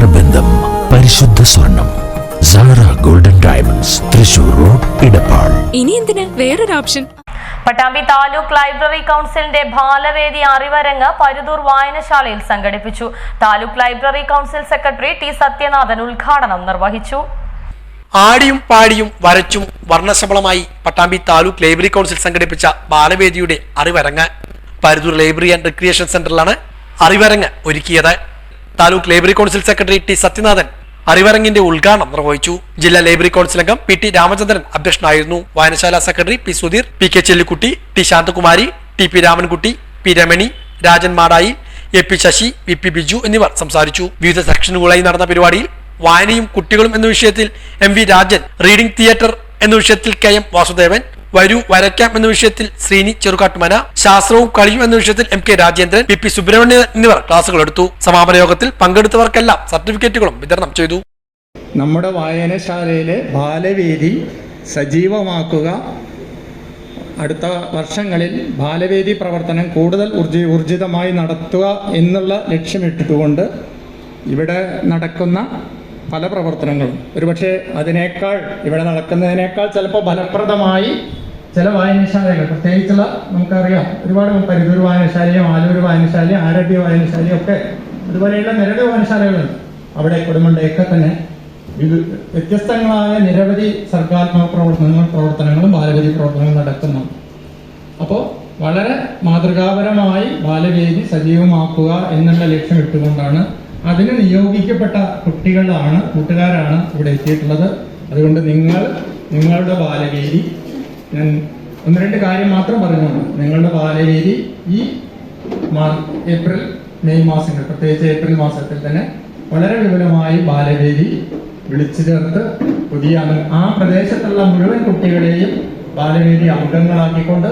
നേത്രബന്ധം പരിശുദ്ധ സ്വർണം. Sara golden diamonds Thrissur road Edappal. ഇനി എന്തിന്? വേറൊരു ഓപ്ഷൻ. പട്ടാമ്പി താലൂക്ക് ലൈബ്രറി കൗൺസിലിന്റെ ബാലവേദി അറിവരങ്ങ് പരുതൂർ വായനശാലയിൽ സംഘടിപ്പിച്ചു. Taluk library council secretary T Sathyanathan ഉദ്ഘാടനം നിർവഹിച്ചു. ആടിയും പാടിയും വരച്ചും വർണശബളമായി പട്ടാമ്പി താലൂക്ക് ലൈബ്രറി കൗൺസിൽ സംഘടിപ്പിച്ച ബാലവേദിയുടെ Arivarangu Paruthur library and recreation സെന്ററിലാണ് Arivarangu ഒരുക്കിയത്. Taluk library council secretary T Sathyanathan അറിവരങ്ങിന്റെ ഉദ്ഘാടനം നിർവഹിച്ചു. ജില്ലാ ലൈബ്രറി കൗൺസിൽ അംഗം പി ടി രാമചന്ദ്രൻ അധ്യക്ഷനായിരുന്നു. വായനശാല secretary P Sudheer P K Chellikutty T Santhakumari T P Ramankutty P Ramani Rajan Madayi A P Sasi V P Biju എന്നിവർ സംസാരിച്ചു. വിവിധ സെക്ഷനുകളായി നടന്ന പരിപാടിയിൽ വായനയും കുട്ടികളും എന്ന വിഷയത്തിൽ M V Rajan reading theatre എന്ന വിഷയത്തിൽ കെ എം വാസുദേവൻ വരൂ വരയ്ക്കാം എന്ന വിഷയത്തിൽ ശ്രീനി ചെറുകാട്ടുമന ശാസ്ത്രവും കളിയും എന്ന വിഷയത്തിൽ M K Rajendran P P Subramanian എന്നിവർ ക്ലാസുകൾ എടുത്തു. സമാപന യോഗത്തിൽ പങ്കെടുത്തവർക്കെല്ലാം സർട്ടിഫിക്കറ്റുകളും വിതരണം ചെയ്തു. നമ്മുടെ വായനശാലയിലെ ബാലവേദി സജീവമാക്കുക. അടുത്ത വർഷങ്ങളിൽ ബാലവേദി പ്രവർത്തനം കൂടുതൽ ഊർജി ഊർജിതമായി നടത്തുക എന്നുള്ള ലക്ഷ്യമിട്ടിട്ടുകൊണ്ട് ഇവിടെ നടക്കുന്ന പല പ്രവർത്തനങ്ങളും. ഒരുപക്ഷെ അതിനേക്കാൾ ഇവിടെ നടക്കുന്നതിനേക്കാൾ ചിലപ്പോൾ ഫലപ്രദമായി ചില വായനശാലകൾ പ്രത്യേകിച്ചുള്ള നമുക്കറിയാം ഒരുപാട് പരിതൂർ വായനശാലയും ആലൂർ വായനശാലയും ആരോഗ്യ വായനശാലയും ഒക്കെ അതുപോലെയുള്ള നിരവധി വായനശാലകളുണ്ട്. അവിടെ കൊടുമണ്ടയൊക്കെ തന്നെ ഇത് വ്യത്യസ്തങ്ങളായ നിരവധി സർഗാത്മക പ്രവർത്തനങ്ങൾ പ്രവർത്തനങ്ങളും ബാലവേദി പ്രവർത്തനങ്ങളും നടക്കുന്നു. അപ്പോൾ വളരെ മാതൃകാപരമായി ബാലവേദി സജീവമാക്കുക എന്നുള്ള ലക്ഷ്യം ഇട്ടുകൊണ്ടാണ് അതിന് നിയോഗിക്കപ്പെട്ട കുട്ടികളാണ് കൂട്ടുകാരാണ് ഇവിടെ എത്തിയിട്ടുള്ളത്. അതുകൊണ്ട് നിങ്ങൾ നിങ്ങളുടെ ബാലവേദി ഞാൻ ഒന്ന് രണ്ട് കാര്യം മാത്രം പറഞ്ഞോളൂ. നിങ്ങളുടെ ബാലവേദി ഈ ഏപ്രിൽ മെയ് മാസങ്ങൾ പ്രത്യേകിച്ച് ഏപ്രിൽ മാസത്തിൽ തന്നെ വളരെ വിപുലമായി ബാലവേദി വിളിച്ചു ചേർത്ത് പുതിയ ആ പ്രദേശത്തുള്ള മുഴുവൻ കുട്ടികളെയും ബാലവേദി അംഗങ്ങളാക്കിക്കൊണ്ട്